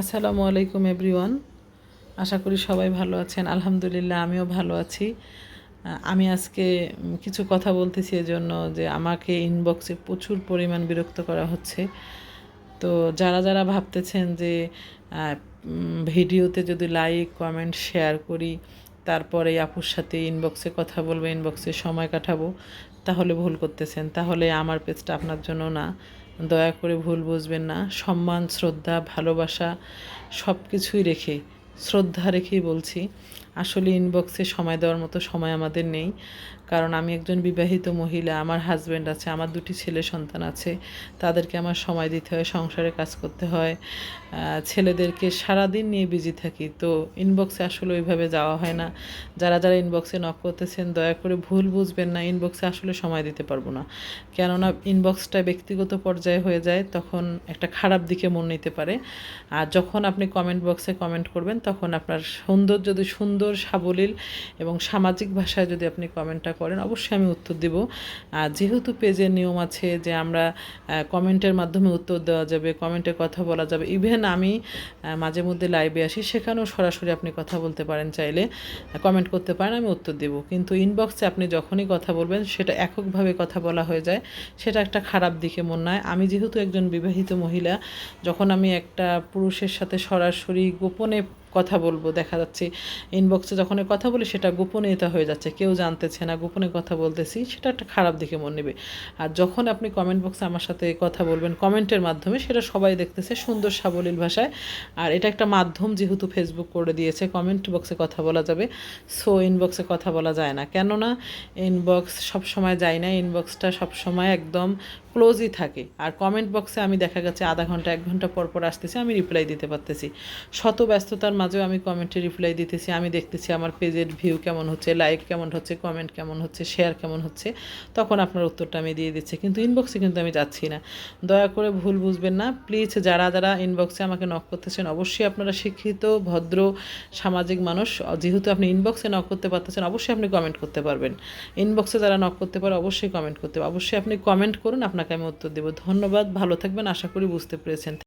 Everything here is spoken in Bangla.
আসসালামু আলাইকুম, এভরিওয়ান। আশা করি সবাই ভালো আছেন। আলহামদুলিল্লাহ, আমিও ভালো আছি। আমি আজকে কিছু কথা বলতেছি এজন্য যে আমাকে ইনবক্সে প্রচুর পরিমাণ বিরক্ত করা হচ্ছে। তো যারা যারা ভাবতেছেন যে ভিডিওতে যদি লাইক কমেন্ট শেয়ার করি, তারপরে আপুর সাথে ইনবক্সে কথা বলব ইনবক্সে সময় কাটাবো, তাহলে ভুল করতেছেন। তাহলে আমার পেজটা আপনার জন্য না। দয়া করে ভুল বুঝবেন না। সম্মান, শ্রদ্ধা, ভালোবাসা সব কিছুই রেখে, শ্রদ্ধা রেখেই বলছি। আসলে ইনবক্সে সময় দেওয়ার মতো সময় আমাদের নেই। কারণ আমি একজন বিবাহিত মহিলা, আমার হাজব্যান্ড আছে, আমার দুটি ছেলে সন্তান আছে, তাদেরকে আমার সময় দিতে হয়, সংসারে কাজ করতে হয়। ছেলেদেরকে সারাদিন নিয়ে বিজি থাকি, তো ইনবক্সে আসলে ওইভাবে যাওয়া হয় না। যারা যারা ইনবক্সে নক করতেছেন, দয়া করে ভুল বুঝবেন না ইনবক্সে আসলে সময় দিতে পারব না। কেননা ইনবক্সটা ব্যক্তিগত পর্যায়ে হয়ে যায়, তখন একটা খারাপ দিকে মন নিতে পারে। আর যখন আপনি কমেন্ট বক্সে কমেন্ট করবেন, তখন আপনার সুন্দর যদি সুন্দর, সাবলীল এবং সামাজিক ভাষায় যদি আপনি কমেন্টটা করেন, অবশ্যই আমি উত্তর দিব। আর যেহেতু পেজের নিয়ম আছে যে আমরা কমেন্টের মাধ্যমে উত্তর দেওয়া যাবে, কমেন্টে কথা বলা যাবে, ইভেন আমি মাঝে মধ্যে লাইভে আসি, সেখানেও সরাসরি আপনি কথা বলতে পারেন চাইলে কমেন্ট করতে পারেন, আমি উত্তর দেব। কিন্তু ইনবক্সে আপনি যখনই কথা বলবেন, সেটা এককভাবে কথা বলা হয়ে যায়, সেটা একটা খারাপ দিকে মন নয়। আমি যেহেতু একজন বিবাহিত মহিলা, যখন আমি একটা পুরুষের সাথে সরাসরি গোপনে কথা বলব, দেখা যাচ্ছে ইনবক্সে যখন কথা বলি সেটা গোপনীয়তা হয়ে যাচ্ছে, কেউ জানতেছে না, গোপনে কথা বলতেছি, সেটা একটা খারাপ দিকে মন নেবে। আর যখন আপনি কমেন্ট বক্সে আমার সাথে কথা বলবেন কমেন্টের মাধ্যমে সেটা সবাই দেখতেছে সুন্দর সাবলীল ভাষায়। আর এটা একটা মাধ্যম যেহেতু ফেসবুক করে দিয়েছে কমেন্ট বক্সে কথা বলা যাবে সো ইনবক্সে কথা বলা যায় না। কেননা ইনবক্স সবসময় যায় না ইনবক্সটা সবসময় একদম ক্লোজই থাকে। আর কমেন্ট বক্সে আমি দেখা গেছে আধা ঘণ্টা, এক ঘণ্টা পর পর আসতেছি, আমি রিপ্লাই দিতে পারতেছি। শত ব্যস্ততার মাঝেও আমি কমেন্টে রিপ্লাই দিতেছি, আমি দেখতেছি আমার পেজের ভিউ কেমন হচ্ছে লাইক কেমন হচ্ছে কমেন্ট কেমন হচ্ছে শেয়ার কেমন হচ্ছে। তখন আপনার উত্তরটা আমি দিয়ে দিচ্ছি, কিন্তু ইনবক্সে কিন্তু আমি যাচ্ছি না। দয়া করে ভুল বুঝবেন না। প্লিজ যারা যারা ইনবক্সে আমাকে নক করতেছেন, অবশ্যই আপনারা শিক্ষিত, ভদ্র, সামাজিক মানুষ, যেহেতু আপনি ইনবক্সে নক করতে পারতেছেন, অবশ্যই আপনি কমেন্ট করতে পারবেন। ইনবক্সে যারা নক করতে পারে, অবশ্যই কমেন্ট করতে অবশ্যই আপনি কমেন্ট করুন আপনাকে আমি উত্তর দেবো। ধন্যবাদ ভালো থাকবেন আশা করি বুঝতে পেরেছেন।